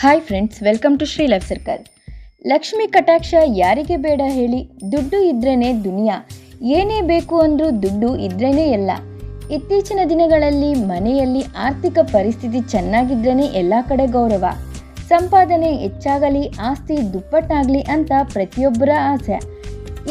Hi friends welcome to Shri life circle Lakshmi ಕಟಾಕ್ಷ ಯಾರಿಗೆ ಬೇಡ ಹೇಳಿ, ದುಡ್ಡು ಇದ್ರೇನೆ ದುನಿಯಾ. ಏನೇ ಬೇಕು ಅಂದರೂ ದುಡ್ಡು ಇದ್ರೇನೆ ಎಲ್ಲ. ಇತ್ತೀಚಿನ ದಿನಗಳಲ್ಲಿ ಮನೆಯಲ್ಲಿ ಆರ್ಥಿಕ ಪರಿಸ್ಥಿತಿ ಚೆನ್ನಾಗಿದ್ರೇ ಎಲ್ಲ ಕಡೆ ಗೌರವ. ಸಂಪಾದನೆ ಹೆಚ್ಚಾಗಲಿ, ಆಸ್ತಿ ದುಪ್ಪಟ್ಟಾಗಲಿ ಅಂತ ಪ್ರತಿಯೊಬ್ಬರ ಆಸೆ.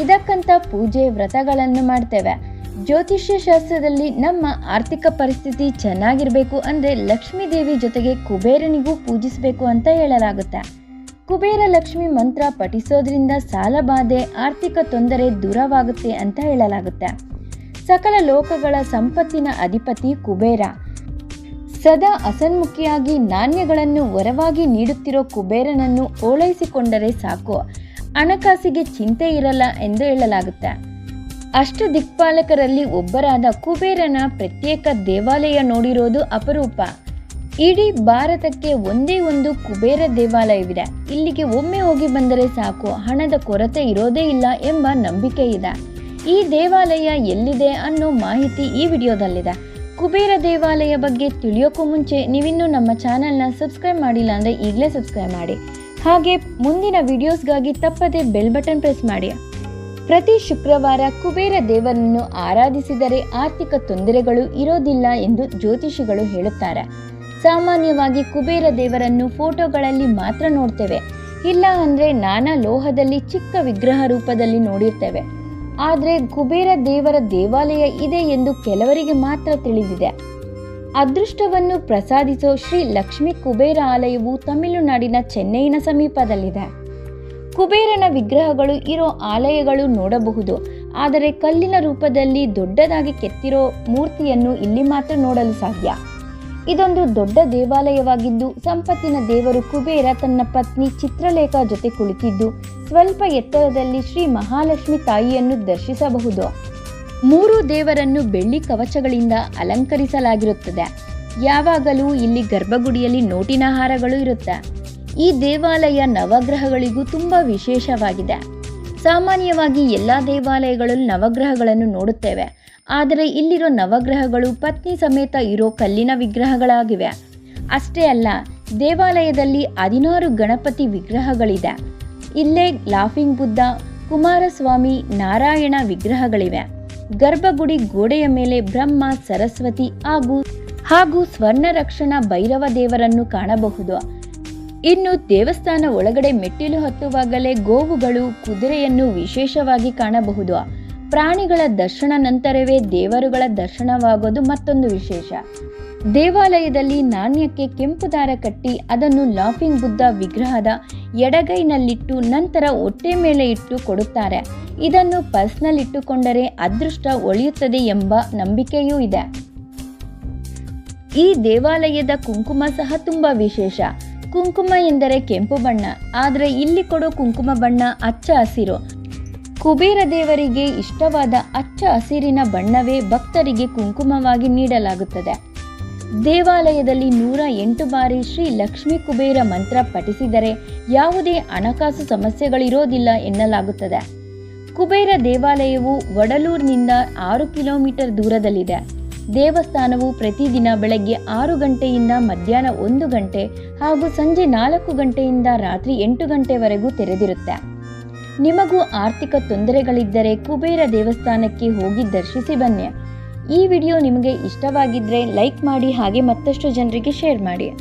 ಇದಕ್ಕಂತ ಪೂಜೆ ವ್ರತಗಳನ್ನು ಮಾಡ್ತೇವೆ. ಜ್ಯೋತಿಷ್ಯ ಶಾಸ್ತ್ರದಲ್ಲಿ ನಮ್ಮ ಆರ್ಥಿಕ ಪರಿಸ್ಥಿತಿ ಚೆನ್ನಾಗಿರಬೇಕು ಅಂದರೆ ಲಕ್ಷ್ಮೀ ದೇವಿ ಜೊತೆಗೆ ಕುಬೇರನಿಗೂ ಪೂಜಿಸಬೇಕು ಅಂತ ಹೇಳಲಾಗುತ್ತೆ. ಕುಬೇರ ಲಕ್ಷ್ಮಿ ಮಂತ್ರ ಪಠಿಸೋದ್ರಿಂದ ಸಾಲ ಬಾಧೆ, ಆರ್ಥಿಕ ತೊಂದರೆ ದೂರವಾಗುತ್ತೆ ಅಂತ ಹೇಳಲಾಗುತ್ತೆ. ಸಕಲ ಲೋಕಗಳ ಸಂಪತ್ತಿನ ಅಧಿಪತಿ ಕುಬೇರ. ಸದಾ ಅಸನ್ಮುಖಿಯಾಗಿ ನಾಣ್ಯಗಳನ್ನು ವರವಾಗಿ ನೀಡುತ್ತಿರೋ ಕುಬೇರನನ್ನು ಓಲೈಸಿಕೊಂಡರೆ ಸಾಕು. ಹಣಕಾಸಿಗೆ ಚಿಂತೆ ಇರಲ್ಲ ಎಂದು ಹೇಳಲಾಗುತ್ತೆ. ಅಷ್ಟು ದಿಕ್ಪಾಲಕರಲ್ಲಿ ಒಬ್ಬರಾದ ಕುಬೇರನ ಪ್ರತ್ಯೇಕ ದೇವಾಲಯ ನೋಡಿರೋದು ಅಪರೂಪ. ಇಡೀ ಭಾರತಕ್ಕೆ ಒಂದೇ ಒಂದು ಕುಬೇರ ದೇವಾಲಯವಿದೆ. ಇಲ್ಲಿಗೆ ಒಮ್ಮೆ ಹೋಗಿ ಬಂದರೆ ಸಾಕು, ಹಣದ ಕೊರತೆ ಇರೋದೇ ಇಲ್ಲ ಎಂಬ ನಂಬಿಕೆ ಇದೆ. ಈ ದೇವಾಲಯ ಎಲ್ಲಿದೆ ಅನ್ನೋ ಮಾಹಿತಿ ಈ ವಿಡಿಯೋದಲ್ಲಿದೆ. ಕುಬೇರ ದೇವಾಲಯ ಬಗ್ಗೆ ತಿಳಿಯೋಕ್ಕೂ ಮುಂಚೆ ನೀವಿನ್ನೂ ನಮ್ಮ ಚಾನೆಲ್ನ ಸಬ್ಸ್ಕ್ರೈಬ್ ಮಾಡಿಲ್ಲ ಅಂದರೆ ಈಗಲೇ ಸಬ್ಸ್ಕ್ರೈಬ್ ಮಾಡಿ. ಹಾಗೆ ಮುಂದಿನ ವಿಡಿಯೋಸ್ಗಾಗಿ ತಪ್ಪದೆ ಬೆಲ್ ಬಟನ್ ಪ್ರೆಸ್ ಮಾಡಿ. ಪ್ರತಿ ಶುಕ್ರವಾರ ಕುಬೇರ ದೇವರನ್ನು ಆರಾಧಿಸಿದರೆ ಆರ್ಥಿಕ ತೊಂದರೆಗಳು ಇರೋದಿಲ್ಲ ಎಂದು ಜ್ಯೋತಿಷಿಗಳು ಹೇಳುತ್ತಾರೆ. ಸಾಮಾನ್ಯವಾಗಿ ಕುಬೇರ ದೇವರನ್ನು ಫೋಟೋಗಳಲ್ಲಿ ಮಾತ್ರ ನೋಡ್ತೇವೆ. ಇಲ್ಲ ಅಂದರೆ ನಾನಾ ಲೋಹದಲ್ಲಿ ಚಿಕ್ಕ ವಿಗ್ರಹ ರೂಪದಲ್ಲಿ ನೋಡಿರ್ತೇವೆ. ಆದರೆ ಕುಬೇರ ದೇವರ ದೇವಾಲಯ ಇದೆ ಎಂದು ಕೆಲವರಿಗೆ ಮಾತ್ರ ತಿಳಿದಿದೆ. ಅದೃಷ್ಟವನ್ನು ಪ್ರಸಾದಿಸೋ ಶ್ರೀ ಲಕ್ಷ್ಮೀ ಕುಬೇರ ಆಲಯವು ತಮಿಳುನಾಡಿನ ಚೆನ್ನೈನ ಸಮೀಪದಲ್ಲಿದೆ. ಕುಬೇರನ ವಿಗ್ರಹಗಳು ಇರೋ ಆಲಯಗಳು ನೋಡಬಹುದು. ಆದರೆ ಕಲ್ಲಿನ ರೂಪದಲ್ಲಿ ದೊಡ್ಡದಾಗಿ ಕೆತ್ತಿರೋ ಮೂರ್ತಿಯನ್ನು ಇಲ್ಲಿ ಮಾತ್ರ ನೋಡಲು ಸಾಧ್ಯ. ಇದೊಂದು ದೊಡ್ಡ ದೇವಾಲಯವಾಗಿದ್ದು, ಸಂಪತ್ತಿನ ದೇವರು ಕುಬೇರ ತನ್ನ ಪತ್ನಿ ಚಿತ್ರಲೇಖಾ ಜೊತೆ ಕುಳಿತಿದ್ದು, ಸ್ವಲ್ಪ ಎತ್ತರದಲ್ಲಿ ಶ್ರೀ ಮಹಾಲಕ್ಷ್ಮಿ ತಾಯಿಯನ್ನು ದರ್ಶಿಸಬಹುದು. ಮೂರು ದೇವರನ್ನು ಬೆಳ್ಳಿ ಕವಚಗಳಿಂದ ಅಲಂಕರಿಸಲಾಗಿರುತ್ತದೆ. ಯಾವಾಗಲೂ ಇಲ್ಲಿ ಗರ್ಭಗುಡಿಯಲ್ಲಿ ನೋಟಿನ ಹಾರಗಳು ಇರುತ್ತೆ? ಈ ದೇವಾಲಯ ನವಗ್ರಹಗಳಿಗೂ ತುಂಬ ವಿಶೇಷವಾಗಿದೆ. ಸಾಮಾನ್ಯವಾಗಿ ಎಲ್ಲ ದೇವಾಲಯಗಳಲ್ಲಿ ನವಗ್ರಹಗಳನ್ನು ನೋಡುತ್ತೇವೆ. ಆದರೆ ಇಲ್ಲಿರೋ ನವಗ್ರಹಗಳು ಪತ್ನಿ ಸಮೇತ ಇರೋ ಕಲ್ಲಿನ ವಿಗ್ರಹಗಳಾಗಿವೆ. ಅಷ್ಟೇ ಅಲ್ಲ, ದೇವಾಲಯದಲ್ಲಿ ಹದಿನಾರು ಗಣಪತಿ ವಿಗ್ರಹಗಳಿದೆ. ಇಲ್ಲೇ ಲಾಫಿಂಗ್ ಬುದ್ಧ, ಕುಮಾರಸ್ವಾಮಿ, ನಾರಾಯಣ ವಿಗ್ರಹಗಳಿವೆ. ಗರ್ಭಗುಡಿ ಗೋಡೆಯ ಮೇಲೆ ಬ್ರಹ್ಮ, ಸರಸ್ವತಿ ಹಾಗೂ ಹಾಗೂ ಸ್ವರ್ಣ ರಕ್ಷಣಾ ಭೈರವ ದೇವರನ್ನು ಕಾಣಬಹುದು. ಇನ್ನು ದೇವಸ್ಥಾನ ಒಳಗಡೆ ಮೆಟ್ಟಿಲು ಹತ್ತುವಾಗಲೇ ಗೋವುಗಳು ಕುದುರೆಯನ್ನು ವಿಶೇಷವಾಗಿ ಕಾಣಬಹುದು. ಪ್ರಾಣಿಗಳ ದರ್ಶನ ನಂತರವೇ ದೇವರುಗಳ ದರ್ಶನವಾಗೋದು ಮತ್ತೊಂದು ವಿಶೇಷ. ದೇವಾಲಯದಲ್ಲಿ ನಾಣ್ಯಕ್ಕೆ ಕೆಂಪು ದಾರ ಕಟ್ಟಿ ಅದನ್ನು ಲಾಫಿಂಗ್ ಬುದ್ಧ ವಿಗ್ರಹದ ಎಡಗೈನಲ್ಲಿಟ್ಟು ನಂತರ ಹೊಟ್ಟೆ ಮೇಲೆ ಇಟ್ಟು ಕೊಡುತ್ತಾರೆ. ಇದನ್ನು ಪರ್ಸ್ನಲ್ಲಿ ಇಟ್ಟುಕೊಂಡರೆ ಅದೃಷ್ಟ ಒಳಿಯುತ್ತದೆ ಎಂಬ ನಂಬಿಕೆಯೂ ಇದೆ. ಈ ದೇವಾಲಯದ ಕುಂಕುಮ ಸಹ ತುಂಬ ವಿಶೇಷ. ಕುಂಕುಮ ಎಂದರೆ ಕೆಂಪು ಬಣ್ಣ, ಆದರೆ ಇಲ್ಲಿ ಕೊಡೋ ಕುಂಕುಮ ಬಣ್ಣ ಅಚ್ಚ ಹಸಿರು. ಕುಬೇರ ದೇವರಿಗೆ ಇಷ್ಟವಾದ ಅಚ್ಚ ಹಸಿರಿನ ಬಣ್ಣವೇ ಭಕ್ತರಿಗೆ ಕುಂಕುಮವಾಗಿ ನೀಡಲಾಗುತ್ತದೆ. ದೇವಾಲಯದಲ್ಲಿ ನೂರ ಎಂಟು ಬಾರಿ ಶ್ರೀ ಲಕ್ಷ್ಮೀ ಕುಬೇರ ಮಂತ್ರ ಪಠಿಸಿದರೆ ಯಾವುದೇ ಹಣಕಾಸು ಸಮಸ್ಯೆಗಳಿರೋದಿಲ್ಲ ಎನ್ನಲಾಗುತ್ತದೆ. ಕುಬೇರ ದೇವಾಲಯವು ವಡಲೂರಿನಿಂದ ಆರು ಕಿಲೋಮೀಟರ್ ದೂರದಲ್ಲಿದೆ. ದೇವಸ್ಥಾನವು ಪ್ರತಿದಿನ ಬೆಳಗ್ಗೆ ಆರು ಗಂಟೆಯಿಂದ ಮಧ್ಯಾಹ್ನ ಒಂದು ಗಂಟೆ ಹಾಗೂ ಸಂಜೆ ನಾಲ್ಕು ಗಂಟೆಯಿಂದ ರಾತ್ರಿ ಎಂಟು ಗಂಟೆವರೆಗೂ ತೆರೆದಿರುತ್ತೆ. ನಿಮಗೂ ಆರ್ಥಿಕ ತೊಂದರೆಗಳಿದ್ದರೆ ಕುಬೇರ ದೇವಸ್ಥಾನಕ್ಕೆ ಹೋಗಿ ದರ್ಶಿಸಿ ಬನ್ನಿ. ಈ ವಿಡಿಯೋ ನಿಮಗೆ ಇಷ್ಟವಾಗಿದ್ದರೆ ಲೈಕ್ ಮಾಡಿ ಹಾಗೆ ಮತ್ತಷ್ಟು ಜನರಿಗೆ ಶೇರ್ ಮಾಡಿ.